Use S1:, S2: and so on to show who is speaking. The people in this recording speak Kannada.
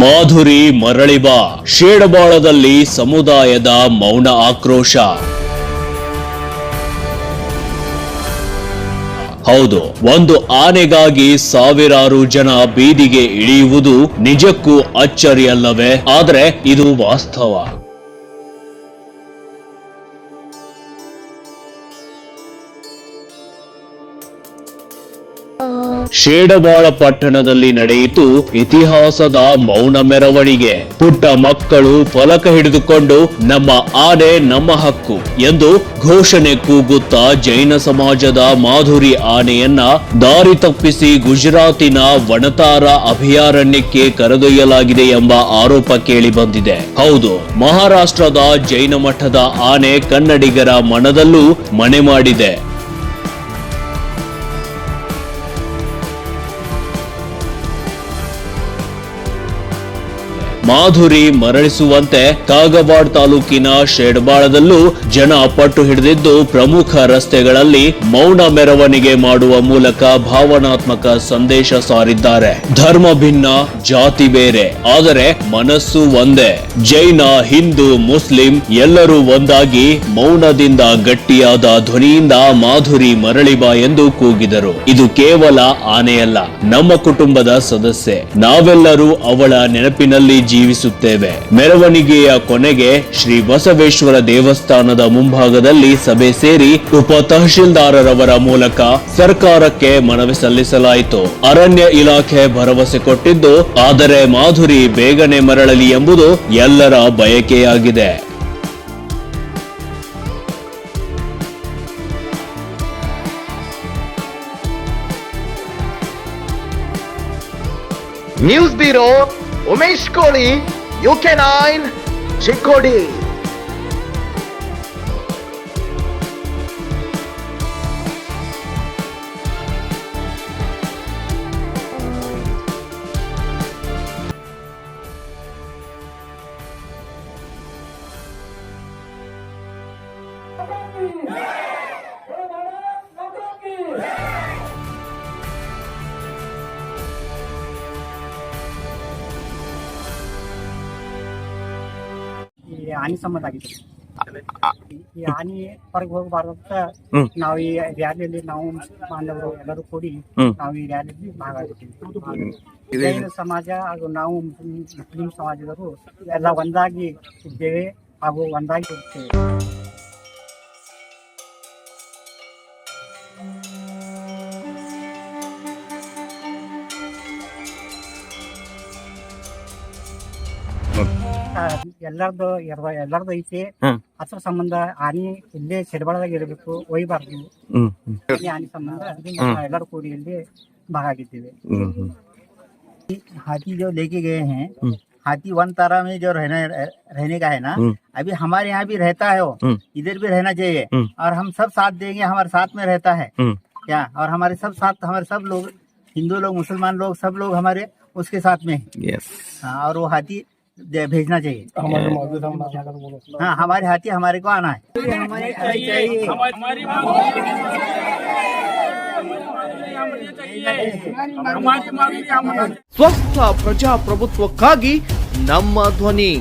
S1: ಮಾಧುರಿ ಮರಳಿಬಾ ಶೇಡಬಾಳದಲ್ಲಿ ಸಮುದಾಯದ ಮೌನ ಆಕ್ರೋಶ. ಹೌದು, ಒಂದು ಆನೆಗಾಗಿ ಸಾವಿರಾರು ಜನ ಬೀದಿಗೆ ಇಳಿಯುವುದು ನಿಜಕ್ಕೂ ಅಚ್ಚರಿಯಲ್ಲವೇ? ಆದರೆ ಇದು ವಾಸ್ತವ. ಶೇಡಬಾಳ ಪಟ್ಟಣದಲ್ಲಿ ನಡೆಯಿತು ಇತಿಹಾಸದ ಮೌನ ಮೆರವಣಿಗೆ. ಪುಟ್ಟ ಮಕ್ಕಳು ಫಲಕ ಹಿಡಿದುಕೊಂಡು ನಮ್ಮ ಆನೆ ನಮ್ಮ ಹಕ್ಕು ಎಂದು ಘೋಷಣೆ ಕೂಗುತ್ತಾ ಜೈನ ಸಮಾಜದ ಮಾಧುರಿ ಆನೆಯನ್ನ ದಾರಿ ತಪ್ಪಿಸಿ ಗುಜರಾತಿನ ವಣತಾರ ಅಭಯಾರಣ್ಯಕ್ಕೆ ಕರೆದೊಯ್ಯಲಾಗಿದೆ ಎಂಬ ಆರೋಪ ಕೇಳಿ ಬಂದಿದೆ ಹೌದು, ಮಹಾರಾಷ್ಟ್ರದ ಜೈನ ಮಠದ ಆನೆ ಕನ್ನಡಿಗರ ಮನದಲ್ಲೂ ಮನೆ ಮಾಡಿದೆ. ಮಾಧುರಿ ಮರಳಿಸುವಂತೆ ಕಾಗವಾಡ್ ತಾಲೂಕಿನ ಶೆಡ್ಬಾಳದಲ್ಲೂ ಜನ ಪಟ್ಟು ಹಿಡಿದಿದ್ದು ಪ್ರಮುಖ ರಸ್ತೆಗಳಲ್ಲಿ ಮೌನ ಮೆರವಣಿಗೆ ಮಾಡುವ ಮೂಲಕ ಭಾವನಾತ್ಮಕ ಸಂದೇಶ ಸಾರಿದ್ದಾರೆ. ಧರ್ಮ ಭಿನ್ನ, ಜಾತಿ ಬೇರೆ, ಆದರೆ ಮನಸ್ಸು ಒಂದೇ. ಜೈನ, ಹಿಂದೂ, ಮುಸ್ಲಿಂ ಎಲ್ಲರೂ ಒಂದಾಗಿ ಮೌನದಿಂದ ಗಟ್ಟಿಯಾದ ಧ್ವನಿಯಿಂದ ಮಾಧುರಿ ಮರಳಿಬಾ ಎಂದು ಕೂಗಿದರು. ಇದು ಕೇವಲ ಆನೆಯಲ್ಲ, ನಮ್ಮ ಕುಟುಂಬದ ಸದಸ್ಯೆ. ನಾವೆಲ್ಲರೂ ಅವಳ ನೆನಪಿನಲ್ಲಿ ಜೀವಿಸುತ್ತೇವೆ. ಮೆರವಣಿಗೆಯ ಕೊನೆಗೆ ಶ್ರೀ ಬಸವೇಶ್ವರ ದೇವಸ್ಥಾನದ ಮುಂಭಾಗದಲ್ಲಿ ಸಭೆ ಸೇರಿ ಉಪ ತಹಶೀಲ್ದಾರರವರ ಮೂಲಕ ಸರ್ಕಾರಕ್ಕೆ ಮನವಿ ಸಲ್ಲಿಸಲಾಯಿತು. ಅರಣ್ಯ ಇಲಾಖೆ ಭರವಸೆ ಕೊಟ್ಟಿದ್ದು, ಆದರೆ ಮಾಧುರಿ ಬೇಗನೆ ಮರಳಲಿ ಎಂಬುದು ಎಲ್ಲರ ಬಯಕೆಯಾಗಿದೆ.
S2: ನ್ಯೂಸ್ ಬ್ಯೂರೋ ಉಮೇಶ್ ಕೋಳಿ ಯು ಕೆ ನೈನ್ ಚಿಕ್ಕೋಡಿ
S3: ಈ ಹಾನಿ ಸಂಬಂಧ ಆಗಿದೆ ಈ ಹಾನಿ ಹೊರಗೆ ಹೋಗಬಾರ್ದು ಅಂತ. ನಾವು ಈ ರ್ಯಾಲಿಯಲ್ಲಿ ನಾವು ಮಾನವರು ಎಲ್ಲರೂ ಕೂಡಿ ನಾವು ಈ ರ್ಯಾಲಿಯಲ್ಲಿ
S4: ಭಾಗವಹಿಸ್ತೀವಿ
S3: ಜೈನ ಸಮಾಜ ಹಾಗೂ ನಾವು ಮುಸ್ಲಿಂ ಮುಸ್ಲಿಂ ಸಮಾಜದವರು ಎಲ್ಲ ಒಂದಾಗಿ ಇದ್ದೇವೆ ಹಾಗೂ ಒಂದಾಗಿ ಇರ್ತೇವೆ ಎಲ್ಲರದು ಎರ್ವ- ಎಲ್ಲರದು ಐತಿ
S4: ಹ್ಮ್.
S3: ಅದ್ರ ಸಂಬಂಧ ಆನಿ ಇಲ್ಲೇ ಸಿಡಬಳದಾಗ ಇರಬೇಕು ಒಯ್ಬಾರ್ದು
S4: ಹ್ಮ್ ಹ್ಮ್
S3: ಈ ಆನಿ ಸಂಬಂಧ ನಾವು ಎಲ್ಲರೂ ಕೂಡಿ ಇಲ್ಲಿ ಭಾಗ ಆಗಿದ್ದೇವೆ
S4: ಹ್ಮ್ ಹ್ಮ್
S5: हाथी जो लेके गए हैं
S4: हम्म।
S5: हाथी वन तारा में जो रहने रहने का है ना
S4: हम्म।
S5: अभी हमारे यहाँ भी रहता है वो
S4: हम्म।
S5: इधर भी रहना चाहिए
S4: हम्म।
S5: और हम सब साथ देंगे हमारे साथ में रहता है
S4: हम्म।
S5: क्या और हमारे सब साथ हमारे सब लोग हिंदू लोग मुसलमान लोग सब लोग हमारे उसके साथ में हैं।
S4: यस
S5: हाँ, और वो हाथी दे- भेजना चाहिए। हाँ हमारे हाथी हमारे को आना है। स्वस्थ
S6: प्रजा प्रभुत्व नम ध्वनि।